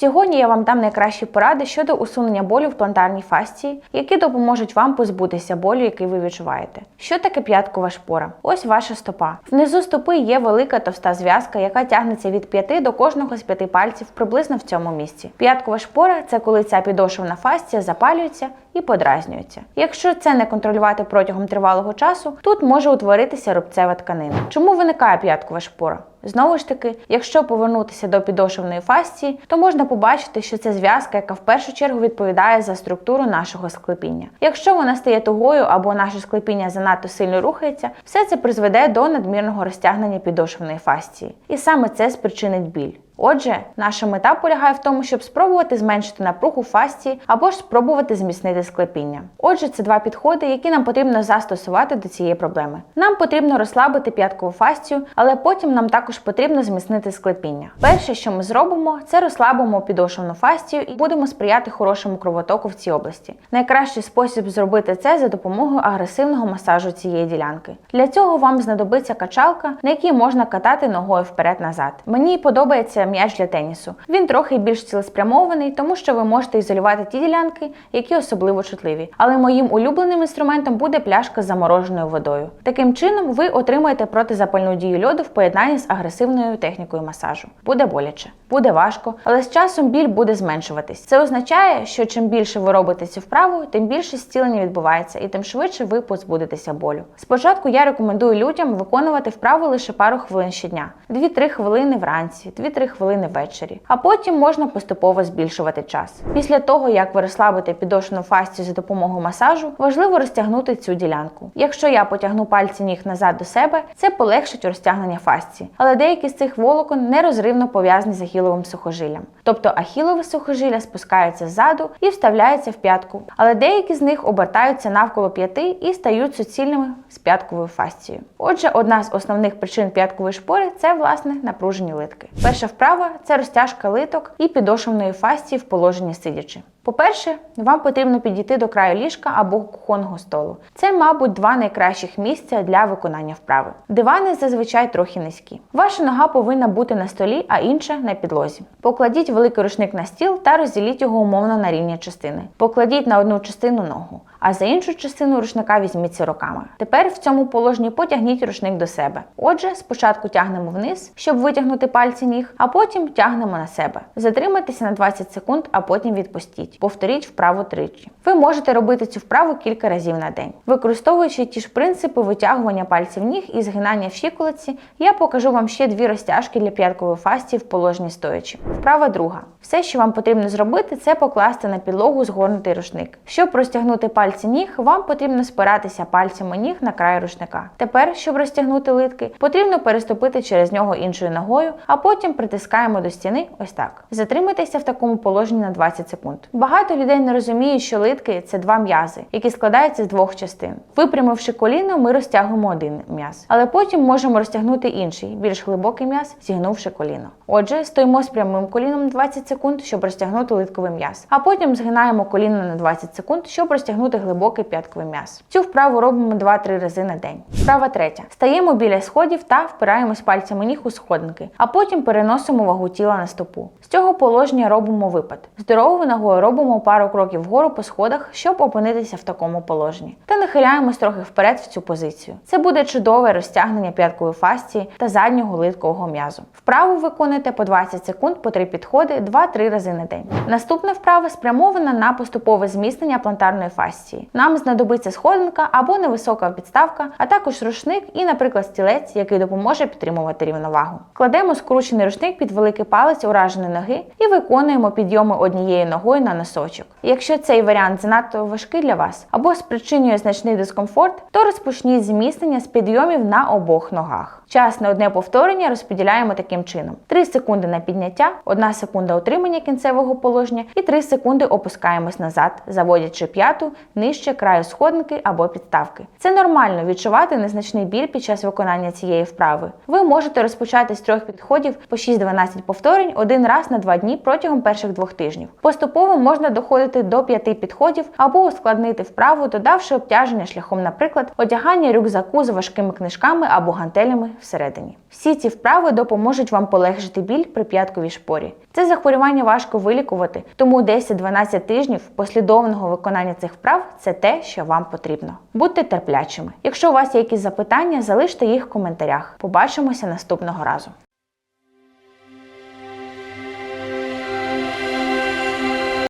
Сьогодні я вам дам найкращі поради щодо усунення болю в плантарній фасції, які допоможуть вам позбутися болю, який ви відчуваєте. Що таке п'яткова шпора? Ось ваша стопа. Внизу стопи є велика товста зв'язка, яка тягнеться від п'яти до кожного з п'яти пальців приблизно в цьому місці. П'яткова шпора це коли ця підошвна фасція запалюється і подразнюється. Якщо це не контролювати протягом тривалого часу, тут може утворитися рубцева тканина. Чому виникає п'яткова шпора? Знову ж таки, якщо повернутися до підошвної фасції, то можна побачити, що це зв'язка, яка в першу чергу відповідає за структуру нашого склепіння. Якщо вона стає тугою або наше склепіння занадто сильно рухається, все це призведе до надмірного розтягнення підошвної фасції. І саме це спричинить біль. Отже, наша мета полягає в тому, щоб спробувати зменшити напругу фасції або ж спробувати зміцнити склепіння. Отже, це два підходи, які нам потрібно застосувати до цієї проблеми. Нам потрібно розслабити п'яткову фасцію, але потім нам також потрібно зміцнити склепіння. Перше, що ми зробимо, це розслабимо підошвну фасцію і будемо сприяти хорошому кровотоку в цій області. Найкращий спосіб зробити це за допомогою агресивного масажу цієї ділянки. Для цього вам знадобиться качалка, на якій можна катати ногою вперед-назад. Мені подобається м'яч для тенісу. Він трохи більш цілеспрямований, тому що ви можете ізолювати ті ділянки, які особливо чутливі. Але моїм улюбленим інструментом буде пляшка з замороженою водою. Таким чином, ви отримаєте протизапальну дію льоду в поєднанні з агресивною технікою масажу. Буде боляче, буде важко, але з часом біль буде зменшуватись. Це означає, що чим більше ви робите цю вправу, тим більше зцілення відбувається і тим швидше ви позбудетеся болю. Спочатку я рекомендую людям виконувати вправу лише пару хвилин щодня: 2-3 хвилини вранці, 2-3 хвилини ввечері. А потім можна поступово збільшувати час. Після того, як ви розслабите підошвену фасцію за допомогою масажу, важливо розтягнути цю ділянку. Якщо я потягну пальці ніг назад до себе, це полегшить розтягнення фасції. Але деякі з цих волокон нерозривно пов'язані з ахіловим сухожиллям. Тобто ахілове сухожилля спускається ззаду і вставляється в п'ятку, але деякі з них обертаються навколо п'яти і стають суцільними з п'ятковою фасцією. Отже, одна з основних причин п'яткової шпори це власне напружені литки. Перша вправа це розтяжка литок і підошовної фасції в положенні сидячи. По-перше, вам потрібно підійти до краю ліжка або кухонного столу. Це, мабуть, два найкращих місця для виконання вправи. Дивани зазвичай трохи низькі. Ваша нога повинна бути на столі, а інша на підлозі. Покладіть великий рушник на стіл та розділіть його умовно на рівні частини. Покладіть на одну частину ногу, а за іншу частину рушника візьміться руками. Тепер в цьому положенні потягніть рушник до себе. Отже, спочатку тягнемо вниз, щоб витягнути пальці ніг, а потім тягнемо на себе. Затримайтеся на 20 секунд, а потім відпустіть. Повторіть вправу тричі. Ви можете робити цю вправу кілька разів на день. Використовуючи ті ж принципи витягування пальців ніг і згинання в щиколиці, я покажу вам ще дві розтяжки для п'яткової фасції в положенні стоячи. Вправа друга. Все, що вам потрібно зробити, це покласти на підлогу згорнутий рушник. Щоб розтягнути пальці ніг, вам потрібно спиратися пальцями ніг на край рушника. Тепер, щоб розтягнути литки, потрібно переступити через нього іншою ногою, а потім притискаємо до стіни ось так. Затримайтеся в такому положенні на 20 секунд. Багато людей не розуміють, що литки це два м'язи, які складаються з двох частин. Випрямивши коліно, ми розтягуємо один м'яз, але потім можемо розтягнути інший, більш глибокий м'яз, зігнувши коліно. Отже, стоїмо з прямим коліном 20 секунд, щоб розтягнути литковий м'яз, а потім згинаємо коліно на 20 секунд, щоб розтягнути глибокий п'ятковий м'яз. Цю вправу робимо 2-3 рази на день. Вправа третя. Стаємо біля сходів та впираємось пальцями ніг у сходинки, а потім переносимо вагу тіла на стопу. З цього положення робимо випад. Здоровою ногою робимо пару кроків вгору по сходах, щоб опинитися в такому положенні. Та нахиляємось трохи вперед в цю позицію. Це буде чудове розтягнення п'яткової фасції та заднього литкового м'язу. Вправу виконуйте по 20 секунд по 3 підходи 2-3 рази на день. Наступна вправа спрямована на поступове зміцнення плантарної фасції. Нам знадобиться сходинка або невисока підставка, а також рушник і, наприклад, стілець, який допоможе підтримувати рівновагу. Кладемо скручений рушник під великий палець ураженої ноги і виконуємо підйоми однією ногою на носочок. Якщо цей варіант занадто важкий для вас або спричинює значний дискомфорт, то розпочніть зміцнення з підйомів на обох ногах. Час на одне повторення розподіляємо таким чином: 3 секунди на підняття, 1 секунда утримання кінцевого положення і 3 секунди опускаємось назад, заводячи п'яту нижче краю сходинки або підставки. Це нормально відчувати незначний біль під час виконання цієї вправи. Ви можете розпочати з трьох підходів по 6-12 повторень один раз на 2 дні протягом перших двох тижнів. Поступово можна доходити до п'яти підходів або ускладнити вправу, додавши обтяження шляхом, наприклад, одягання рюкзаку з важкими книжками або гантелями всередині. Всі ці вправи допоможуть вам полегшити біль при п'ятковій шпорі. Це захворювання важко вилікувати, тому 10-12 тижнів послідовного виконання цих вправ це те, що вам потрібно. Будьте терплячими. Якщо у вас є якісь запитання, залиште їх в коментарях. Побачимося наступного разу.